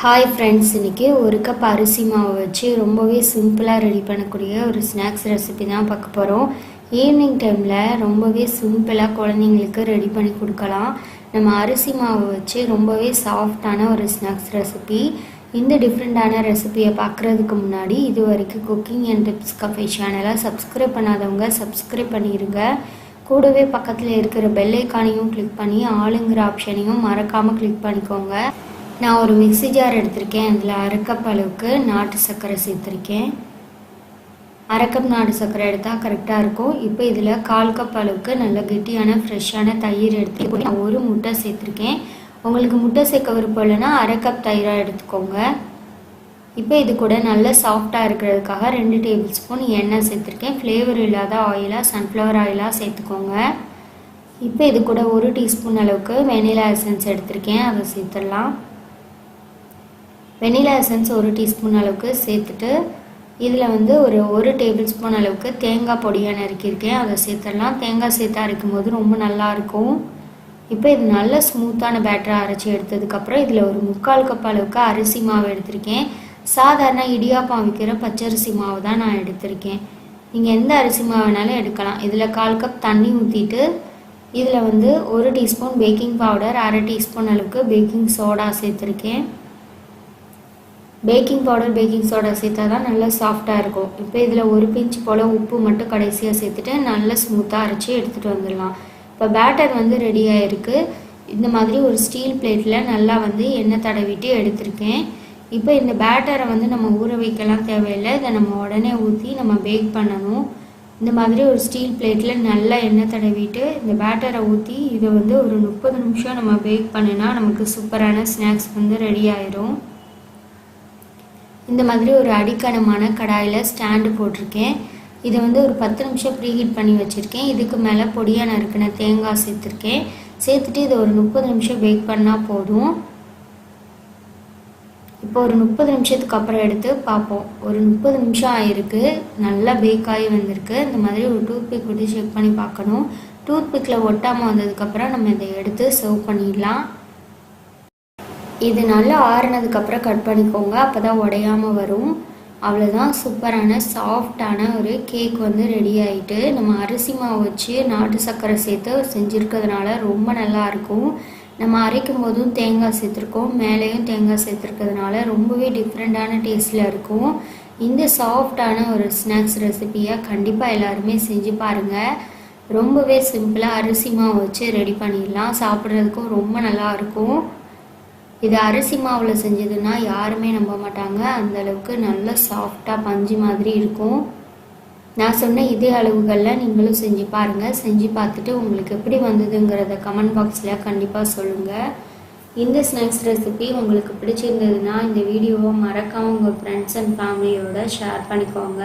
Hi friends இன்றைக்கி ஒரு cup அரிசி மாவு வச்சு ரொம்பவே சிம்பிளாக ரெடி பண்ணக்கூடிய ஒரு ஸ்நாக்ஸ் ரெசிபி தான் பார்க்க போகிறோம் ஈவினிங் டைமில் ரொம்பவே சிம்பிளாக குழந்தைங்களுக்கு ரெடி பண்ணி கொடுக்கலாம். நம்ம அரிசி மாவு வச்சு ரொம்பவே சாஃப்டான ஒரு ஸ்நாக்ஸ் ரெசிபி இந்த டிஃப்ரெண்ட்டான ரெசிபியை பார்க்குறதுக்கு முன்னாடி இது வரைக்கும் குக்கிங் அண்ட் டிப்ஸ் கஃபே சேனலை சப்ஸ்கிரைப் பண்ணாதவங்க சப்ஸ்கிரைப் பண்ணிடுங்க கூடவே பக்கத்தில் இருக்கிற பெல் ஐக்கானையும் கிளிக் பண்ணி ஆளுங்கிற ஆப்ஷனையும் மறக்காமல் கிளிக் பண்ணிக்கோங்க. நான் ஒரு மிக்ஸி ஜார் எடுத்திருக்கேன். அதில் அரைக்கப் அளவுக்கு நாட்டு சர்க்கரை சேர்த்துருக்கேன். அரைக்கப் நாட்டு சர்க்கரை எடுத்தால் கரெக்டாக இருக்கும். இப்போ இதில் கால் கப் அளவுக்கு நல்ல கெட்டியான ஃப்ரெஷ்ஷான தயிர் எடுத்து நான் ஒரு முட்டை சேர்த்துருக்கேன். உங்களுக்கு முட்டை சேர்க்க விருப்பம் இல்லைன்னா அரை கப் தயிராக எடுத்துக்கோங்க. இப்போ இது கூட நல்ல சாஃப்டாக இருக்கிறதுக்காக ரெண்டு டேபிள் ஸ்பூன் எண்ணெய் சேர்த்துருக்கேன். ஃப்ளேவர் இல்லாத ஆயிலாக சன்ஃப்ளவர் ஆயிலாக சேர்த்துக்கோங்க. இப்போ இது கூட ஒரு டீஸ்பூன் அளவுக்கு வெனிலா எசன்ஸ் எடுத்திருக்கேன். அதை சேர்த்துடலாம். வெனிலா எசன்ஸ் ஒரு டீஸ்பூன் அளவுக்கு சேர்த்துட்டு இதில் வந்து ஒரு ஒரு டேபிள் ஸ்பூன் அளவுக்கு தேங்காய் பொடியாக நறுக்கியிருக்கேன் அதை சேர்த்துடலாம். தேங்காய் சேர்த்து அரைக்கும் போது ரொம்ப நல்லாயிருக்கும் இப்போ இது நல்ல ஸ்மூத்தான பேட்டரை அரைச்சி எடுத்ததுக்கப்புறம் இதில் ஒரு முக்கால் கப் அளவுக்கு அரிசி மாவு எடுத்திருக்கேன். சாதாரண இடியாப்பம் வைக்கிற பச்சரிசி மாவு தான் நான் எடுத்திருக்கேன். நீங்கள் எந்த அரிசி மாவு வேணாலும் எடுக்கலாம். இதில் கால் கப் தண்ணி ஊற்றிட்டு இதில் வந்து ஒரு டீஸ்பூன் பேக்கிங் பவுடர் அரை டீஸ்பூன் அளவுக்கு பேக்கிங் சோடா சேர்த்துருக்கேன். பேக்கிங் பவுடர் பேக்கிங் சோடா சேர்த்தா தான் நல்லா சாஃப்டாக இருக்கும். இப்போ இதில் ஒரு பிஞ்சு போல் உப்பு மட்டும் கடைசியாக சேர்த்துட்டு நல்லா ஸ்மூத்தாக அரைச்சி எடுத்துகிட்டு வந்துடலாம். இப்போ பேட்டர் வந்து ரெடி ஆகிருக்கு இந்த மாதிரி ஒரு ஸ்டீல் பிளேட்டில் நல்லா வந்து எண்ணெய் தடவிட்டு எடுத்திருக்கேன். இப்போ இந்த பேட்டரை வந்து நம்ம ஊற வைக்கலாம் தேவையில்லை. இதை நம்ம உடனே ஊற்றி நம்ம பேக் பண்ணணும். இந்த மாதிரி ஒரு ஸ்டீல் பிளேட்டில் நல்லா எண்ணெய் தடவிட்டு இந்த பேட்டரை ஊற்றி இதை வந்து ஒரு முப்பது நிமிஷம் நம்ம பேக் பண்ணினா நமக்கு சூப்பரான ஸ்நாக்ஸ் வந்து ரெடி ஆயிரும். இந்த மாதிரி ஒரு அடிக்கனமான கடாயில் ஸ்டாண்டு போட்டிருக்கேன். இதை வந்து ஒரு பத்து நிமிஷம் ப்ரீஹீட் பண்ணி வச்சுருக்கேன். இதுக்கு மேலே பொடியாக நறுக்கின தேங்காய் சேர்த்துருக்கேன். சேர்த்துட்டு இதை ஒரு முப்பது நிமிஷம் பேக் பண்ணால் போதும். இப்போ ஒரு முப்பது நிமிஷத்துக்கு அப்புறம் எடுத்து பார்ப்போம். ஒரு முப்பது நிமிஷம் ஆயிருக்கு. நல்லா பேக் ஆகி வந்திருக்கு. இந்த மாதிரி ஒரு டூத்பிக் விட்டு செக் பண்ணி பார்க்கணும். டூத்பிக்கில் ஒட்டாமல் வந்ததுக்கப்புறம் நம்ம இதை எடுத்து சர்வ் பண்ணிடலாம். இது நல்லா ஆறுனதுக்கப்புறம் கட் பண்ணிக்கோங்க. அப்போ தான் உடையாமல் வரும். அவ்வளோதான் சூப்பரான சாஃப்டான ஒரு கேக் வந்து ரெடி ஆகிட்டு நம்ம அரிசி மாவு வச்சு நாட்டு சர்க்கரை சேர்த்து செஞ்சுருக்கிறதுனால ரொம்ப நல்லா இருக்கும். நம்ம அரைக்கும் போதும் தேங்காய் சேர்த்துருக்கோம். மேலேயும் தேங்காய் சேர்த்துருக்கிறதுனால ரொம்பவே டிஃப்ரெண்ட்டான டேஸ்ட்டில் இருக்கும். இந்த சாஃப்டான ஒரு ஸ்நாக்ஸ் ரெசிபியை கண்டிப்பாக எல்லாருமே செஞ்சு பாருங்கள் ரொம்பவே சிம்பிளாக அரிசி மாவு வச்சு ரெடி பண்ணிடலாம். சாப்பிட்றதுக்கும் ரொம்ப நல்லா இருக்கும். இது அரிசி மாவில் செஞ்சதுன்னா யாருமே நம்ப மாட்டாங்க. அந்த அளவுக்கு நல்ல சாஃப்டாக பஞ்சு மாதிரி இருக்கும். நான் சொன்ன இதே அளவுகளில் நீங்களும் செஞ்சு பாருங்கள் செஞ்சு பார்த்துட்டு உங்களுக்கு எப்படி வந்ததுங்கிறத கமெண்ட் பாக்ஸில் கண்டிப்பாக சொல்லுங்கள் இந்த ஸ்நாக்ஸ் ரெசிபி உங்களுக்கு பிடிச்சிருந்ததுன்னா இந்த வீடியோவை மறக்காமல் உங்கள் ஃப்ரெண்ட்ஸ் அண்ட் ஃபேமிலியோட ஷேர் பண்ணிக்கோங்க.